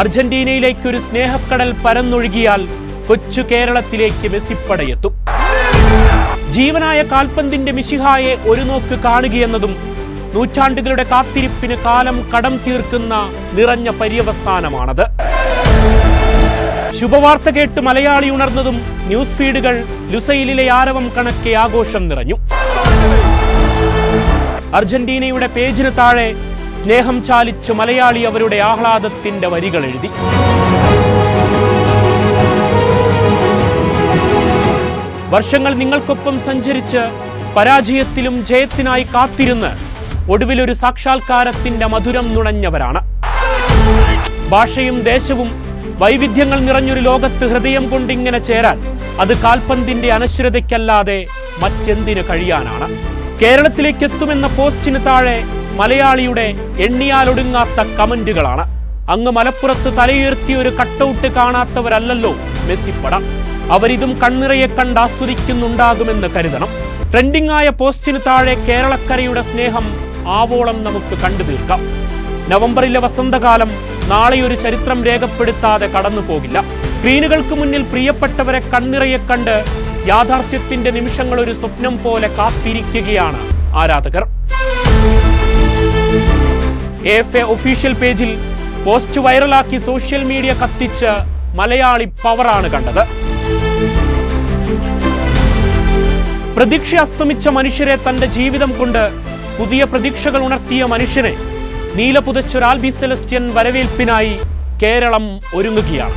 അർജന്റീനയിലേക്ക് ഒരു സ്നേഹക്കടൽ പരന്നൊഴുകിയാൽ കൊച്ചു കേരളത്തിലേക്ക് മെസ്സിപ്പടയെത്തും. ജീവനായ കാൽപന്തിന്റെ മിശിഹായെ ഒരു നോക്ക് കാണുകയെന്നതും നൂറ്റാണ്ടുകളുടെ കാത്തിരിപ്പിന് കാലം കടം തീർക്കുന്ന നിറഞ്ഞ പര്യവസാനമാണത്. ശുഭവാർത്ത കേട്ട് മലയാളി ഉണർന്നതും ന്യൂസ് ഫീഡുകൾ ലുസൈലിലെ ആരവം കണക്കെ ആഘോഷം നിറഞ്ഞു. അർജന്റീനയുടെ പേജിന് താഴെ സ്നേഹം ചാലിച്ച് മലയാളി അവരുടെ ആഹ്ലാദത്തിന്റെ വരികൾ എഴുതി. വർഷങ്ങൾ നിങ്ങൾക്കൊപ്പം സഞ്ചരിച്ച് പരാജയത്തിലും ജയത്തിനായി കാത്തിരുന്ന് ഒടുവിലൊരു സാക്ഷാത്കാരത്തിന്റെ മധുരം നുണഞ്ഞവരാണ്. ഭാഷയും ദേശവും വൈവിധ്യങ്ങൾ നിറഞ്ഞൊരു ലോകത്ത് ഹൃദയം കൊണ്ടിങ്ങനെ ചേരാൻ അത് കാൽപന്തിന്റെ അനശ്വരതയ്ക്കല്ലാതെ മറ്റെന്തിന് കഴിയാനാണ്. കേരളത്തിലേക്ക് എത്തുമെന്ന പോസ്റ്റിന് താഴെ മലയാളിയുടെ എണ്ണിയാലൊടുങ്ങാത്ത കമന്റുകളാണ്. അങ്ങ് മലപ്പുറത്ത് തലയുയർത്തി ഒരു കട്ടൗട്ട് കാണാത്തവരല്ലല്ലോ മെസ്സിപ്പട അവരിതും കണ്ണിറയെ കണ്ട് ആസ്വദിക്കുന്നുണ്ടാകുമെന്ന് കരുതണം. ട്രെൻഡിംഗ് ആയ പോസ്റ്റിന് താഴെ കേരളക്കരയുടെ സ്നേഹം ആവോളം നമുക്ക് കണ്ടു തീർക്കാം. നവംബറിലെ വസന്തകാലം നാളെ ഒരു ചരിത്രം രേഖപ്പെടുത്താതെ കടന്നു പോകില്ല. സ്ക്രീനുകൾക്ക് മുന്നിൽ പ്രിയപ്പെട്ടവരെ കണ്ണിറയെ കണ്ട് യാഥാർത്ഥ്യത്തിന്റെ നിമിഷങ്ങൾ ഒരു സ്വപ്നം പോലെ കാത്തിരിക്കുകയാണ് ആരാധകർ. എഫ് എ ഒഫീഷ്യൽ പേജിൽ പോസ്റ്റ് വൈറലാക്കി സോഷ്യൽ മീഡിയ കത്തിച്ച് മലയാളി പവറാണ് കണ്ടത്. പ്രതീക്ഷ അസ്തമിച്ച മനുഷ്യരെ തന്റെ ജീവിതം കൊണ്ട് പുതിയ പ്രതീക്ഷകൾ ഉണർത്തിയ മനുഷ്യനെ നീലപുതച്ചൊരാൽബി സെലസ്റ്റ്യൻ വരവേൽപ്പിനായി കേരളം ഒരുങ്ങുകയാണ്.